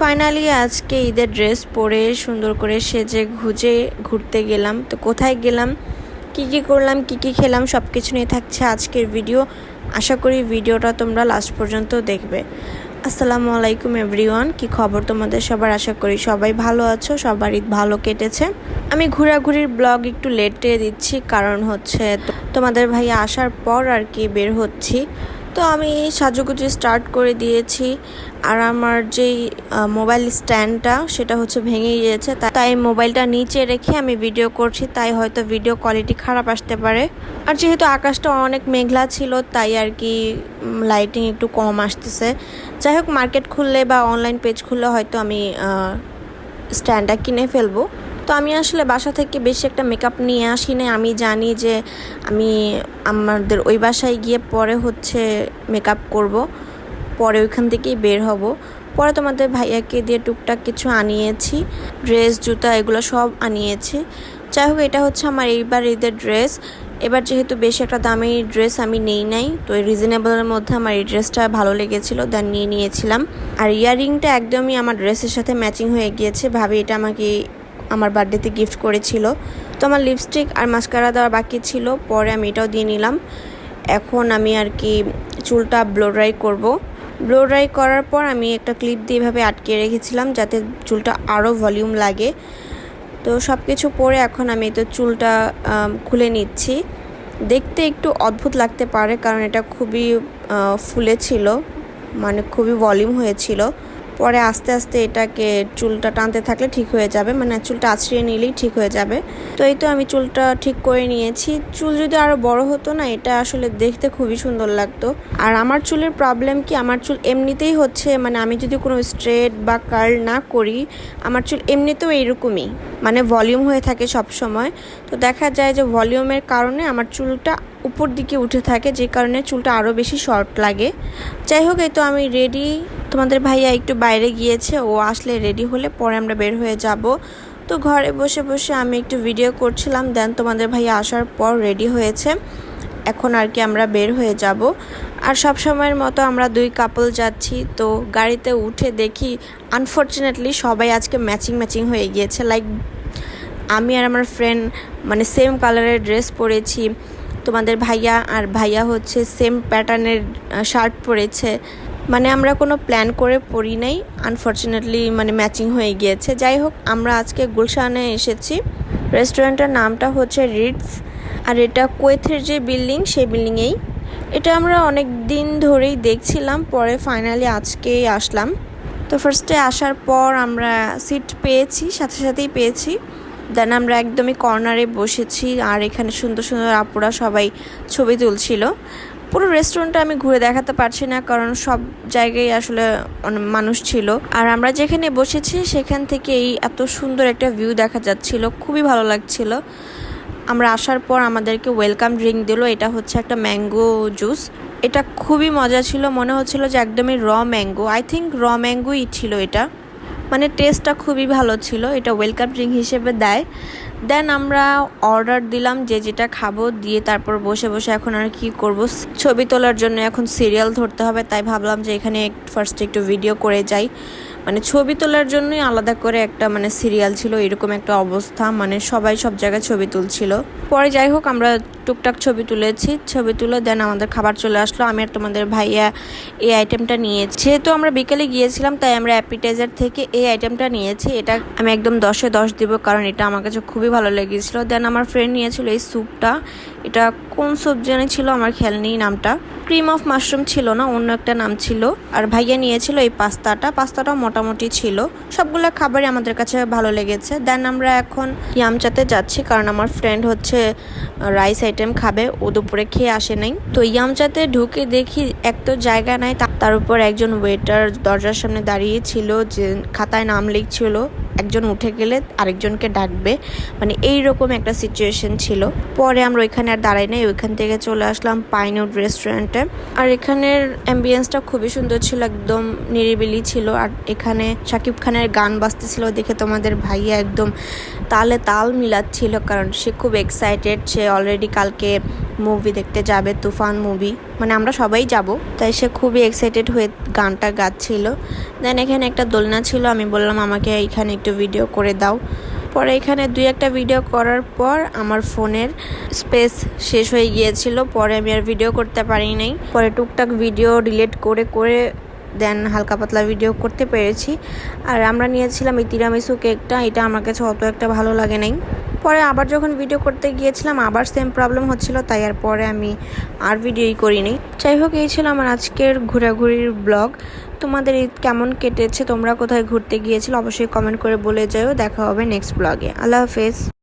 Finally আজকে ঈদের dress পরে সুন্দর করে সেজে ঘুজে ঘুরতে গেলাম। তো কোথায় গেলাম? কি কি করলাম? কি কি খেলাম? সব কিছু নিয়ে থাকছে আজকের ভিডিও। আশা করি ভিডিওটা তোমরা লাস্ট পর্যন্ত দেখবে। আসসালামু আলাইকুম এভরিওয়ান কি খবর তোমাদের সবার? আশা করি সবাই ভালো আছো, সবার ঈদ ভালো কেটেছে। আমি ঘোরাঘুরির ব্লগ একটু লেটে দিচ্ছি, কারণ হচ্ছে তোমাদের ভাইয়া আসার পর আর কি বের হচ্ছি। তো আমি সাজুগুজু স্টার্ট করে দিয়েছি। আর আমার যেই মোবাইল স্ট্যান্ডটা সেটা হচ্ছে ভেঙে গিয়েছে। তাই মোবাইলটা নিচে রেখে আমি ভিডিও করছি, তাই হয়তো ভিডিও কোয়ালিটি খারাপ আসতে পারে। আর যেহেতু আকাশটা অনেক মেঘলা ছিল, তাই আর কি লাইটিং একটু কম আসতেছে। যাই হোক মার্কেট খুললে বা অনলাইন পেজ খুললে হয়তো আমি স্ট্যান্ডটা কিনে ফেলব। তো আমি আসলে বাসা থেকে বেশি একটা মেকআপ নিয়ে আসি না আমি জানি যে আমি আমাদের ওই বাসায় গিয়ে পরে হচ্ছে মেকআপ করব। পরে ওইখান থেকেই বের হব। পরে তোমাদের ভাইয়াকে দিয়ে টুকটাক কিছু আনিয়েছি। ড্রেস জুতা এগুলো সব আনিয়েছি। যাই হোক, এটা হচ্ছে আমার এইবার ঈদের ড্রেস এবার যেহেতু বেশি একটা দামি ড্রেস আমি নেই নাই, তো রিজনেবলের মধ্যে আমার এই ড্রেসটা ভালো লেগেছিলো দেন নিয়ে নিয়েছিলাম। আর ইয়াররিংটা একদমই আমার ড্রেসের সাথে ম্যাচিং হয়ে গিয়েছে। ভাবি, এটা আমাকে আমার বার্থডেতে গিফট করেছিল। তো আমার লিপস্টিক আর মাস্কারা দেওয়া বাকি ছিল, পরে আমি এটাও দিয়ে নিলাম। এখন আমি আর কি চুলটা ব্লো ড্রাই করব। ব্লো ড্রাই করার পর আমি একটা ক্লিপ দিয়ে এভাবে আটকে রেখেছিলাম যাতে চুলটা আরও ভলিউম লাগে। তো সব কিছু পরে এখন আমি তো চুলটা খুলে নিচ্ছি। দেখতে একটু অদ্ভুত লাগতে পারে, কারণ এটা খুবই ফুলে ছিল মানে খুবই ভলিউম হয়েছিল। পরে আস্তে আস্তে এটাকে চুলটা টানতে থাকলে ঠিক হয়ে যাবে মানে চুলটা আছড়িয়ে নিলেই ঠিক হয়ে যাবে। তো এই তো আমি চুলটা ঠিক করে নিয়েছি। চুল যদি আরও বড় হতো না, এটা আসলে দেখতে খুবই সুন্দর লাগতো। আর আমার চুলের প্রবলেম কি, আমার চুল এমনিতেই হচ্ছে মানে আমি যদি কোনো স্ট্রেট বা কার্ল না করি, আমার চুল এমনিতেও এইরকমই। মানে ভলিউম হয়ে থাকে সব সময়। তো দেখা যায় যে ভলিউমের কারণে আমার চুলটা উপর দিকে উঠে থাকে, যে কারণে চুলটা আরও বেশি শর্ট লাগে। যাই হোক, এই তো আমি রেডি তোমাদের ভাইয়া একটু বাইরে গিয়েছে, ও আসলে রেডি হলে পরে আমরা বের হয়ে যাব। তো ঘরে বসে বসে আমি একটু ভিডিও করছিলাম দেন তোমাদের ভাইয়া আসার পর রেডি হয়েছে। এখন আর কি আমরা বের হয়ে যাব। আর সব সময়ের মতো আমরা দুই কাপল যাচ্ছি, তো গাড়িতে উঠে দেখি আনফর্চুনেটলি সবাই আজকে ম্যাচিং ম্যাচিং হয়ে গিয়েছে। লাইক আমি আর আমার ফ্রেন্ড মানে সেম কালারের ড্রেস পরেছি। তোমাদের ভাইয়া আর ভাইয়া হচ্ছে সেম প্যাটার্নের শার্ট পরেছে। মানে আমরা কোনো প্ল্যান করে পড়ি নাই। আনফর্চুনেটলি মানে ম্যাচিং হয়ে গিয়েছে। যাই হোক, আমরা আজকে গুলশানে এসেছি। রেস্টুরেন্টের নামটা হচ্ছে রিটস আর এটা কোয়েথের যে বিল্ডিং, সেই বিল্ডিংয়েই। এটা আমরা অনেক দিন ধরেই দেখছিলাম, পরে ফাইনালি আজকেই আসলাম। তো ফার্স্টে আসার পর আমরা সিট পেয়েছি, সাথে সাথেই পেয়েছি। দেন আমরা একদমই কর্নারে বসেছি, আর এখানে সুন্দর সুন্দর আপুরা সবাই ছবি তুলছিল। পুরো রেস্টুরেন্টটা আমি ঘুরে দেখাতে পারছি না, কারণ সব জায়গায় আসলে মানুষ ছিল। আর আমরা যেখানে বসেছি, সেখান থেকে এই এত সুন্দর একটা ভিউ দেখা যাচ্ছিল, খুবই ভালো লাগছিল। আমরা আসার পর আমাদেরকে ওয়েলকাম ড্রিঙ্ক দিল। এটা হচ্ছে একটা ম্যাঙ্গো জুস এটা খুবই মজা ছিল। মনে হচ্ছিল যে একদমই র ম্যাঙ্গো আই থিঙ্ক র ম্যাঙ্গোই ছিল এটা। মানে টেস্টটা খুবই ভালো ছিল। এটা ওয়েলকাম ড্রিঙ্ক হিসেবে দেয়। দেন আমরা অর্ডার দিলাম যে যেটা খাব, দিয়ে তারপর বসে বসে এখন আর কি করব। ছবি তোলার জন্য এখন সিরিয়াল ধরতে হবে, তাই ভাবলাম যে এখানে ফার্স্টে একটু ভিডিও করে যাই। মানে ছবি তোলার জন্যই আলাদা করে একটা মানে সিরিয়াল ছিল, এরকম একটা অবস্থা। মানে সবাই সব জায়গায় ছবি তুলছিল। পরে যাই হোক, আমরা টুকটাক ছবি তুলেছি। ছবি তুলে দেন আমাদের খাবার চলে আসলো। আমি আর তোমাদের ভাইয়া এই আইটেমটা নিয়েছি। যেহেতু আমরা বিকেলে গিয়েছিলাম, তাই আমরা অ্যাপিটাইজার থেকে এই আইটেমটা নিয়েছি। এটা আমি একদম দশে দশ দিব, কারণ এটা আমার কাছে খুবই ভালো লেগেছিলো। দেন আমার ফ্রেন্ড নিয়েছিল এই স্যুপটা এটা কোন স্যুপ জানি ছিল আমার খেয়াল নেই নামটা। ক্রিম অফ মাশরুম ছিল না, অন্য একটা নাম ছিল। আর ভাইয়া নিয়েছিল এই পাস্তাটা। পাস্তাটাও মোটামুটি ছিল। সবগুলো খাবারই আমাদের কাছে ভালো লেগেছে। দেন আমরা এখন ইয়ামচাতে যাচ্ছি, কারণ আমার ফ্রেন্ড হচ্ছে রাইস আইটেম খাবে। ও দুপুরে খেয়ে আসে নাই। তো ইয়ামচাতে ঢুকে দেখি এক তো জায়গা নাই। তার উপর একজন ওয়েটার দরজার সামনে দাঁড়িয়ে ছিল, যে খাতায় নাম লিখছিল। একজন উঠে গেলে আরেকজনকে ডাকবে। মানে এই রকম একটা সিচুয়েশন ছিল। পরে আমরা ওইখানে আর দাঁড়াই নাই। ওইখান থেকে চলে আসলাম পাইনউড রেস্টুরেন্টে। আর এখানের অ্যাম্বিয়েন্সটা খুবই সুন্দর ছিল, একদম নিরিবিলি ছিল। আর এখানে শাকিব খানের গান বাজতেছিল দেখে তোমাদের ভাইয়া একদম তালে তাল মিলাচ্ছিল, কারণ সে খুব এক্সাইটেড সে অলরেডি কালকে মুভি দেখতে যাবে, তুফান মুভি মানে আমরা সবাই যাব, তাই সে খুবই এক্সাইটেড হয়ে গানটা গাচ্ছিল। দেন এখানে একটা দোলনা ছিল, আমি বললাম, আমাকে এইখানে একটু ভিডিও করে দাও। পরে এখানে দুই একটা ভিডিও করার পর আমার ফোনের স্পেস শেষ হয়ে গিয়েছিল। পরে আমি আর ভিডিও করতে পারি নাই। পরে টুকটাক ভিডিও ডিলিট করে করে দেন হালকা পাতলা ভিডিও করতে পেরেছি। আর আমরা নিয়েছিলাম এই তিরামিসু কেকটা এটা আমার কাছে অত একটা ভালো লাগে নাই। পরে আবার যখন ভিডিও করতে গিয়েছিলাম, আবার সেম প্রবলেম হচ্ছিল, তাই আর পরে আমি আর ভিডিওই করিনি। যাই হোক, এই ছিল আমার আজকের ঘোরাঘুরির ব্লগ তোমাদের ঈদ কেমন কেটেছে, তোমরা কোথায় ঘুরতে গিয়েছিলে, অবশ্যই কমেন্ট করে বলে যাও দেখা হবে নেক্সট ব্লগে আল্লাহ হাফেজ।